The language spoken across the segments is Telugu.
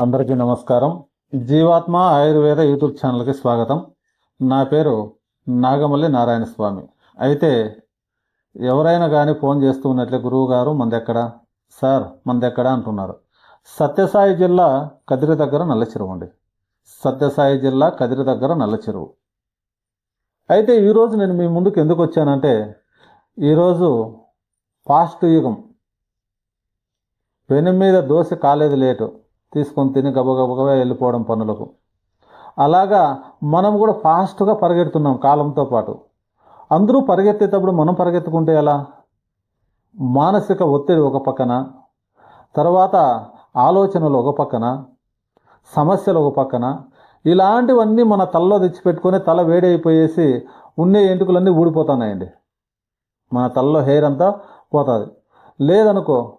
అందరికీ నమస్కారం. జీవాత్మ ఆయుర్వేద యూట్యూబ్ ఛానల్కి స్వాగతం. నా పేరు నాగమల్లి నారాయణ స్వామి. అయితే ఎవరైనా కానీ ఫోన్ చేస్తూ ఉన్నట్లే గురువు గారు మందెక్కడ? సార్ మందెక్కడ? అంటున్నారు. సత్యసాయి జిల్లా కదిరి దగ్గర నల్ల చెరువు అండి. సత్యసాయి జిల్లా కదిరి దగ్గర నల్ల చెరువు. అయితే ఈరోజు నేను మీ ముందుకు ఎందుకు వచ్చానంటే ఈరోజు ఫాస్ట్ యుగం. పెను మీద దోశ కాలేదు లేటు. తీసుకొని తిని గబగబగా వెళ్ళిపోవడం పనులకు. అలాగా మనం కూడా ఫాస్ట్గా పరిగెడుతున్నాం కాలంతో పాటు. అందరూ పరిగెత్తేటప్పుడు మనం పరిగెత్తుకుంటే ఎలా? మానసిక ఒత్తిడి ఒక పక్కన తర్వాత ఆలోచనలు ఒక పక్కన సమస్యలు ఒక పక్కన. ఇలాంటివన్నీ మన తలలో తెచ్చిపెట్టుకొని తల వేడైపోయేసి ఉండే ఎంటుకలన్నీ ఊడిపోతున్నాయండి. మన తలలో హెయిర్ అంతా పోతుంది. లేదనుకో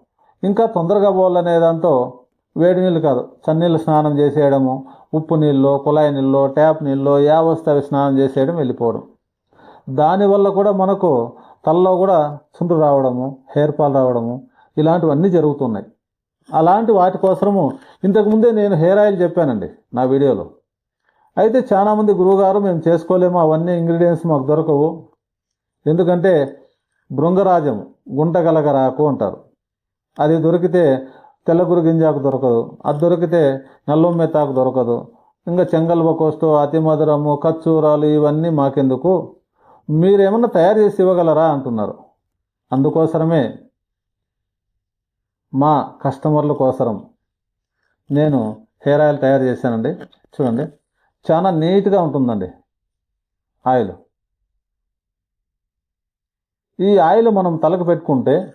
ఇంకా తొందరగా పోవాలనే దాంతో వేడి నీళ్ళు కాదు చన్నీళ్ళు స్నానం చేసేయడము ఉప్పు నీళ్ళు కుళాయి నీళ్ళు ట్యాప్ నీళ్ళు యా అవి స్నానం చేసేయడం వెళ్ళిపోవడం. దానివల్ల కూడా మనకు తలలో కూడా చుండ్రు రావడము హెయిర్ ఫాల్ రావడము ఇలాంటివన్నీ జరుగుతున్నాయి. అలాంటి వాటి కోసము ఇంతకుముందే నేను హెయిర్ ఆయిల్ చెప్పానండి నా వీడియోలో. అయితే చాలామంది గురువుగారు మేము చేసుకోలేము అవన్నీ ఇంగ్రీడియంట్స్ మాకు దొరకవు. ఎందుకంటే భృంగరాజం గుంటగలగరాకు అంటారు. అది దొరికితే తెల్లగురు గింజాకు దొరకదు. అది దొరికితే నల్లొమ్మెత్తాకు దొరకదు. ఇంకా చెంగల్వ అతిమధురము అతి మధురము కచ్చూరాలు ఇవన్నీ మాకెందుకు? మీరేమన్నా తయారు చేసి ఇవ్వగలరా? అంటున్నారు. అందుకోసమే మా కస్టమర్ల కోసరం నేను హెయిర్ ఆయిల్ తయారు చేశానండి. చూడండి. చాలా నీట్గా ఉంటుందండి ఆయిల్. ఈ ఆయిల్ మనం తలకు పెట్టుకుంటే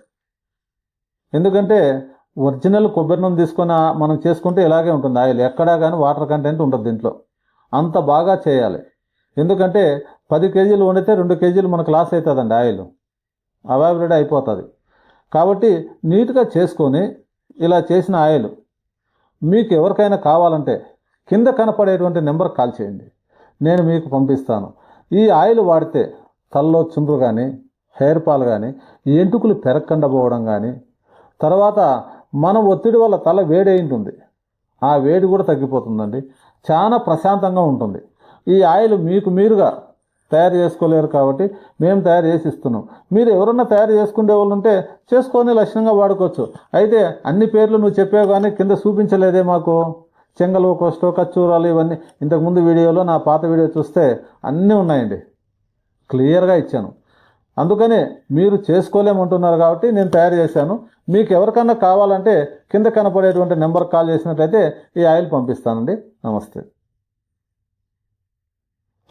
ఎందుకంటే ఒరిజినల్ కొబ్బరి నూనె తీసుకొని మనం చేసుకుంటే ఇలాగే ఉంటుంది. ఆయిల్ ఎక్కడా కానీ వాటర్ కంటెంట్ ఉండదు దీంట్లో. అంత బాగా చేయాలి. ఎందుకంటే పది కేజీలు వండితే రెండు కేజీలు మనకు లాస్ అవుతుందండి ఆయిల్. అవాబిలిటీ అయిపోతుంది. కాబట్టి నీట్గా చేసుకొని ఇలా చేసిన ఆయిల్ మీకు ఎవరికైనా కావాలంటే కింద కనపడేటువంటి నెంబర్ కాల్ చేయండి. నేను మీకు పంపిస్తాను. ఈ ఆయిల్ వాడితే తలలో చుండ్రు కానీ హెయిర్ ఫాల్ కానీ ఎంటుకులు పెరగకుండా పోవడం కానీ తర్వాత మన ఒత్తిడి వల్ల తల వేడి ఉంటుంది ఆ వేడి కూడా తగ్గిపోతుందండి. చాలా ప్రశాంతంగా ఉంటుంది. ఈ ఆయిల్ మీకు మీరుగా తయారు చేసుకోలేరు కాబట్టి మేము తయారు చేసి ఇస్తున్నాం. మీరు ఎవరన్నా తయారు చేసుకునే వాళ్ళు ఉంటే చేసుకొని లక్షణంగా వాడుకోవచ్చు. అయితే అన్ని పేర్లు నువ్వు చెప్పావు కానీ కింద చూపించలేదే మాకు. చెంగలు కోస్టో కచ్చూరాలు ఇవన్నీ. ఇంతకుముందు వీడియోలో నా పాత వీడియో చూస్తే అన్నీ ఉన్నాయండి. క్లియర్గా ఇచ్చాను. అందుకని మీరు చేసుకోలేమంటున్నారు కాబట్టి నేను తయారు చేశాను. మీకు ఎవరికన్నా కావాలంటే కింద కనపడేటువంటి నెంబర్ కాల్ చేసినట్లయితే ఈ ఆయిల్ పంపిస్తానండి. నమస్తే.